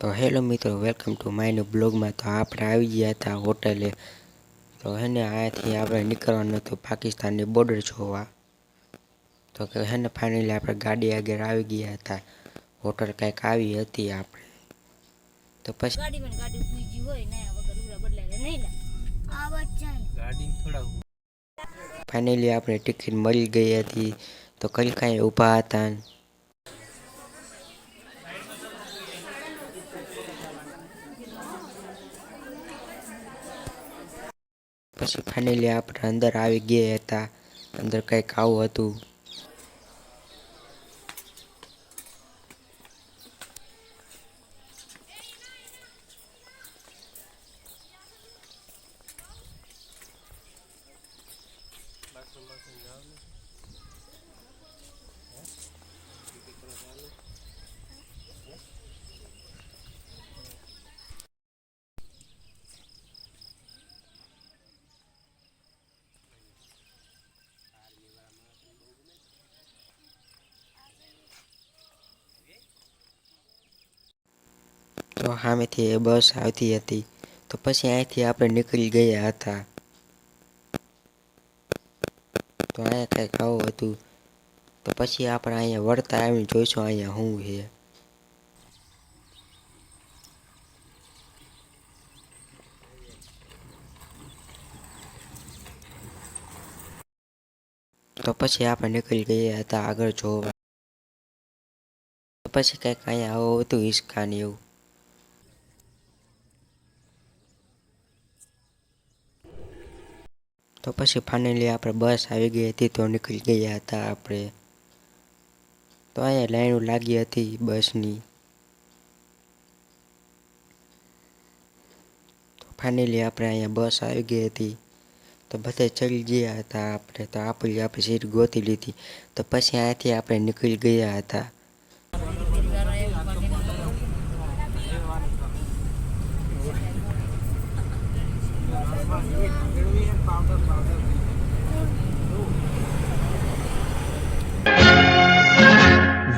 तो हेलो मित्रों welcome to my new blog में तो आप गया था होटल तो हेने आया थी आप निकलना तो पाकिस्तान ने बॉर्डर छोवा तो हेने फाइनली आप गाड़ी आगे आ गया था होटल कई आई थी आप तो फाइनली आपने टिकट मिल गई थी तो कल कहीं उभा था પછી ફાઇનલી આપણે અંદર આવી ગયા હતા અંદર કંઈક આવું હતું तो हमें थी बस आती थी तो पी अ आप निकल गया था तो अँ कई कहूत तो पी आप अड़ता जोशो अँ हूँ है तो पी आप निकल गया था आग जो पी कई अँ हो इकान તો પછી ફાઇનલી આપણે બસ આવી ગઈ હતી તો નીકળી ગયા હતા આપણે તો અહીંયા લાઈનો લાગી હતી બસની તો ફાઇનલી આપણે અહીંયા બસ આવી ગઈ હતી તો બધે ચડી ગયા હતા આપણે તો આપણી આપણી સીટ ગોતી લીધી તો પછી અહીંયાથી આપણે નીકળી ગયા હતા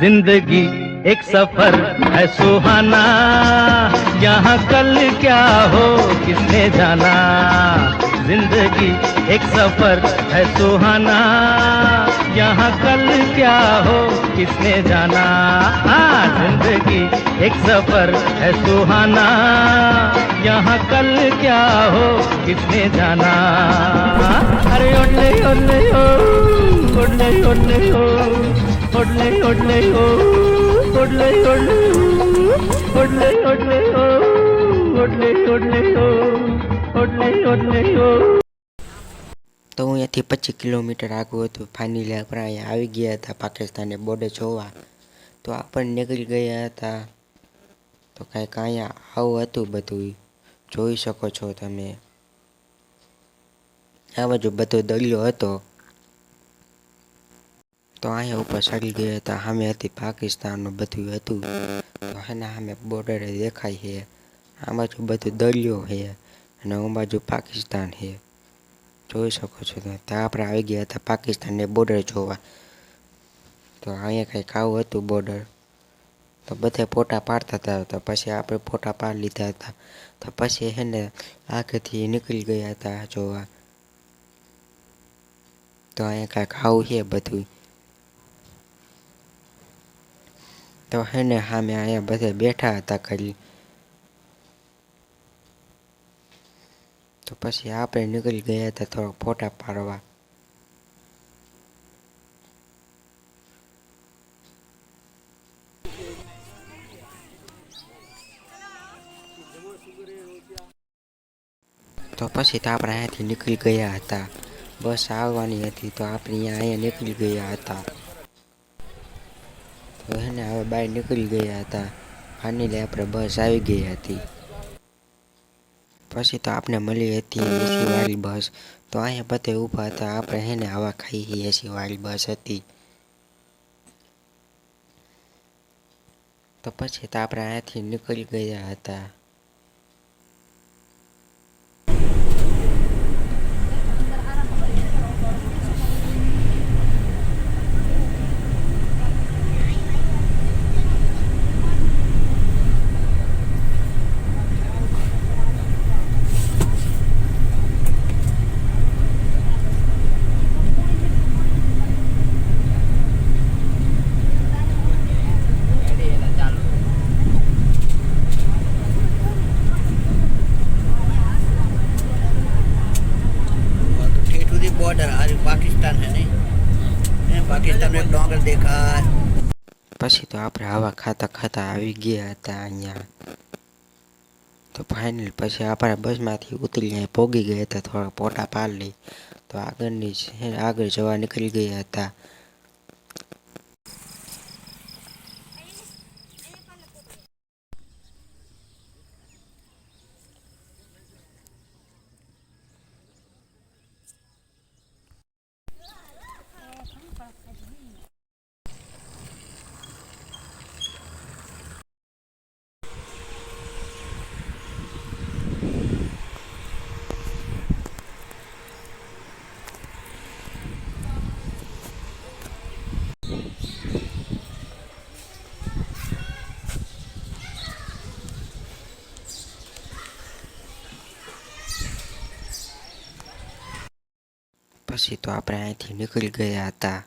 जिंदगी एक सफर है सुहाना यहाँ कल क्या हो किसने जाना जिंदगी एक सफर है सुहाना यहाँ कल क्या हो किसने जाना हाँ, जिंदगी एक सफर है सुहाना यहाँ कल क्या हो किसने जाना अरे ओले ओले हो ओले ओले ओ तो हूँ यहाँ पच्चीस किलोमीटर आगे तो फाइनली अपना आ गया था पाकिस्तान ने बॉर्डर छो तो आप निकली गया था तो कहीं क्या आत बधु जको सको ते आज बढ़ो दलियों તો આયા ઉપર ચડી ગયા હતા સામે હતી પાકિસ્તાન નો બધ્યુ હતું તો હેને અમે બોર્ડર દેખાઈ છે આમાં જે બધું દરિયો છે અને ઓ બાજુ પાકિસ્તાન છે જોઈ શકો છો કે ત્યાં આપણે આવી ગયા હતા પાકિસ્તાન ને બોર્ડર જોવા તો આયા કઈક આવું હતું બોર્ડર તો બધે ફોટા પાડતા જતો પછી આપણે ફોટા પાડી લીધા હતા તો પછી હેને આગળ થી નીકળી ગયા હતા જો તો આયા કઈક આવું છે બધું तो हेने हमें अँ बदे बैठा था खाली तो पी आप निकल गया था थोड़ा फोटा पड़वा तो पी तो आप अँ थी निकल गया था बस आवा तो आप अँ निकल गया था તો હે ને હવે બહાર નીકળી ગયા હતા ફાઇનલી આપણે બસ આવી ગઈ હતી પછી તો આપણે મળી હતી એસી વાળી બસ તો અહીંયા બધે ઊભા હતા આપણે હે ને આવા ખાઈ વાળી બસ હતી તો પછી તો આપણે અહીંયાથી નીકળી ગયા હતા पाकिस्तान है नहीं पाकिस्तान में डोंगर देखा પછી તો આપણે આવા ખાતા ખાતા આવી ગયા હતા અહીંયા તો ફાઇનલ પછી આપણે બસમાંથી ઉતરીને પોગી ગયા હતા થોડા પોટા પાડી તો આગળની આગળ જવા નીકળી ગયા હતા પછી તો આપણે અહીંથી નીકળી ગયા હતા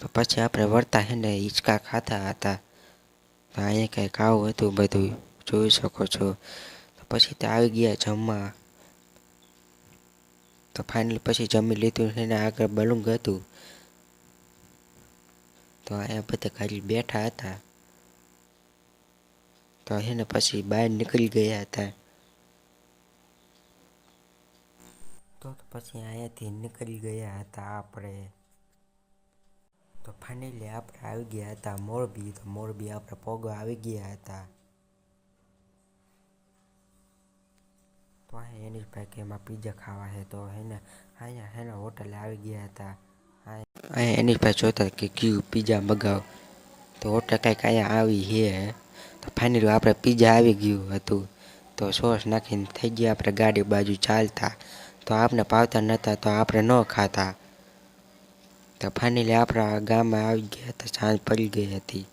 તો પછી આપણે વળતા હે ને હિંચકા ખાતા હતા તો અહીંયા કંઈક આવું હતું બધું જોઈ શકો છો તો પછી તે આવી ગયા જમવા તો ફાઇનલ પછી જમી લીધું એને આગળ બલુંગ હતું તો અહીંયા બધા ખાલી બેઠા હતા તો એને પછી બહાર નીકળી ગયા હતા તો પછી અહીંયાથી નીકળી ગયા હતા આપણે તો ફાઇનલી આપણે આવી ગયા હતા મોરબી તો મોરબી આપણે પોગો આવી ગયા હતા તો અહીંયા એની ભાઈ કે એમાં પીઝા ખાવા છે તો હેને અહીંયા એના હોટલે આવી ગયા હતા અહીંયા એની ભાઈ જોતા કે કયું પીઝા મગાવ તો હોટલ કંઈક અહીંયા આવી છે તો ફાઇનલી આપણે પીઝા આવી ગયું હતું તો સોસ નાખીને થઈ ગયા આપણે ગાડી બાજુ ચાલતા તો આપને પાવતા નહોતા તો આપણે ન ખાતા તો ફાઇનલી આપણા ગામમાં આવી ગયા હતા સાંજ પડી ગઈ હતી